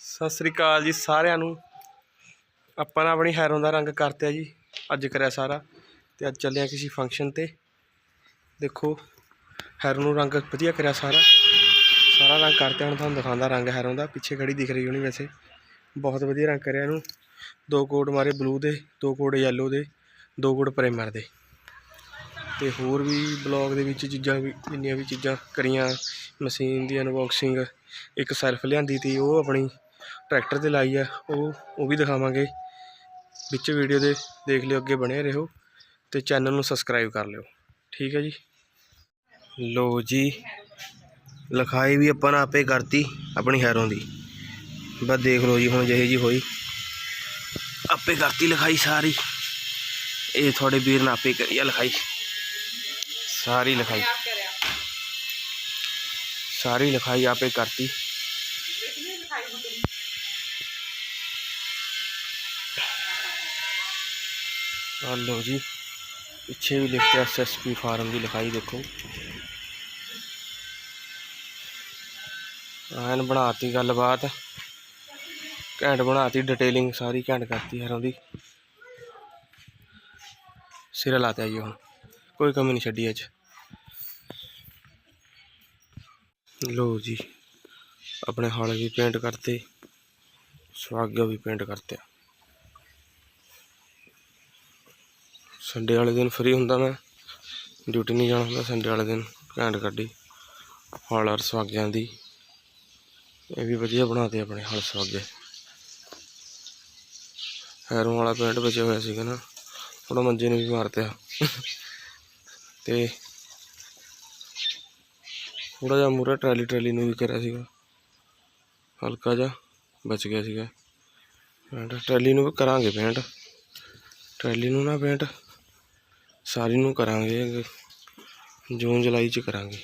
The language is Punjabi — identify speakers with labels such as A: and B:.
A: ਸਤਿ ਸ੍ਰੀ ਅਕਾਲ ਜੀ ਸਾਰਿਆਂ ਨੂੰ। ਆਪਾਂ ਨਾ ਆਪਣੀ ਹੈਰੋਂ ਦਾ ਰੰਗ ਕਰਤਿਆ ਜੀ, ਅੱਜ ਕਰਿਆ ਸਾਰਾ। ਤੇ ਅੱਜ ਚੱਲਿਆ ਕਿਸੇ ਫੰਕਸ਼ਨ ਤੇ। ਦੇਖੋ, ਹੈਰੋਂ ਨੂੰ ਰੰਗ ਵਧੀਆ ਕਰਿਆ ਸਾਰਾ। ਸਾਰਾ ਰੰਗ ਕਰਤਿਆ ਹੁਣ ਤੁਹਾਨੂੰ ਦਿਖਾਉਂਦਾ ਰੰਗ ਹੈਰੋਂ ਦਾ। ਪਿੱਛੇ ਖੜੀ ਦਿਖ ਰਹੀ ਹੋਣੀ ਵੈਸੇ। ਬਹੁਤ ਵਧੀਆ ਰੰਗ ਕਰਿਆ ਇਹਨੂੰ। ਦੋ ਕੋਟ ਮਾਰੇ ਬਲੂ ਦੇ, ਦੋ ਕੋਟ ਯੈਲੋ ਦੇ, ਦੋ ਕੋਟ ਪ੍ਰਾਈਮਰ ਦੇ। ਤੇ ਹੋਰ ਵੀ ਬਲੌਗ ਦੇ ਵਿੱਚ ਚੀਜ਼ਾਂ ਵੀ, ਜਿੰਨੀਆਂ ਵੀ ਚੀਜ਼ਾਂ ਕਰੀਆਂ। ਮਸ਼ੀਨ ਦੀ ਅਨਬਾਕਸਿੰਗ ਇੱਕ ਸੈਲਫ ਲਿਆਂਦੀ ਤੀ, ਉਹ ਆਪਣੀ ਟਰੈਕਟਰ ਤੇ ਲਾਈ ਹੈ ਉਹ ਉਹ ਵੀ ਦਿਖਾਵਾਂਗੇ। ਵਿੱਚ ਵੀਡੀਓ ਦੇ ਦੇਖ ਲਿਓ, ਅੱਗੇ ਬਣੇ ਰਹੋ ਤੇ ਚੈਨਲ ਨੂੰ ਸਬਸਕ੍ਰਾਈਬ ਕਰ ਲਿਓ। ਠੀਕ ਹੈ ਜੀ? ਲੋ ਜੀ, ਲਿਖਾਈ ਵੀ ਆਪਾਂ ਨੇ ਆਪੇ ਕਰਤੀ, ਆਪਣੀ ਹੈਰੋਂ ਦੀ। ਬਸ ਦੇਖ ਲਓ ਜੀ, ਹੁਣ ਜਿਹੇ ਜੀ ਹੋਈ। ਆਪੇ ਕਰਤੀ ਲਿਖਾਈ ਸਾਰੀ। ਇਹ ਤੁਹਾਡੇ ਵੀਰ ਨੇ ਆਪੇ ਕਰੀ ਆ ਲਿਖਾਈ। ਸਾਰੀ ਲਿਖਾਈ। ਸਾਰੀ ਲਿਖਾਈ ਆਪੇ ਕਰਤੀ। ਆ ਲਓ ਜੀ, ਪਿੱਛੇ ਵੀ ਲਿਖਿਆ ਐਸਐਸਪੀ ਫਾਰਮ ਦੀ ਲਿਖਾਈ ਦੇਖੋ। ਐਨ ਬਣਾਤੀ ਗੱਲਬਾਤ, ਘੈਂਟ ਬਣਾਤੀ ਡਿਟੇਲਿੰਗ ਸਾਰੀ ਘੈਂਟ ਕਰਤੀ ਹਰੋਂ ਉਹਦੀ ਸਿਰਾ ਲਾਤਾ ਜੀ ਹੁਣ, ਕੋਈ ਕਮੀ ਨਹੀਂ ਛੱਡੀ ਅੱਜ। ਲੋ ਜੀ, ਆਪਣੇ ਹਾਲੇ ਵੀ ਪੇਂਟ ਕਰਤੇ ਸਵਾਗਾ ਵੀ ਪੇਂਟ ਕਰਤੇ ਸੰਡੇ ਵਾਲੇ ਦਿਨ ਫ੍ਰੀ ਹੁੰਦਾ ਮੈਂ। ਡਿਊਟੀ ਨਹੀਂ ਜਾਣਾ ਹੁੰਦਾ ਸੰਡੇ ਵਾਲੇ ਦਿਨ, ਘੈਂਟ ਕੱਢੀ ਹਾਲਰ ਸਵਾਗਿਆਂ ਦੀ ਇਹ ਵੀ ਵਧੀਆ ਬਣਾਤੇ ਆਪਣੇ, ਹਲ ਸਵਾਗੇ ਹੈਰੋਂ ਵਾਲਾ ਪੇਂਟ ਬਚਿਆ ਹੋਇਆ ਸੀਗਾ ਨਾ ਥੋੜਾ ਮੰਜੇ ਨੂੰ ਵੀ ਮਾਰਤਿਆ। ਤੇ ਥੋੜਾ ਜਿਹਾ ਮੂਰੇ ਟਰਾਲੀ ਟਰਾਲੀ ਨੂੰ ਵੀ ਕਰਿਆ ਸੀਗਾ। ਹਲਕਾ ਜਿਹਾ ਬਚ ਗਿਆ ਸੀਗਾ। ਪੇਂਟ ਟਰਾਲੀ ਨੂੰ ਵੀ ਕਰਾਂਗੇ ਪੈਂਟ ਟਰਾਲੀ ਨੂੰ ਨਾ ਪੈਂਟ ਸਾਰੀ ਨੂੰ ਕਰਾਂਗੇ ਜੂਨ ਜੁਲਾਈ ਚ ਕਰਾਂਗੇ।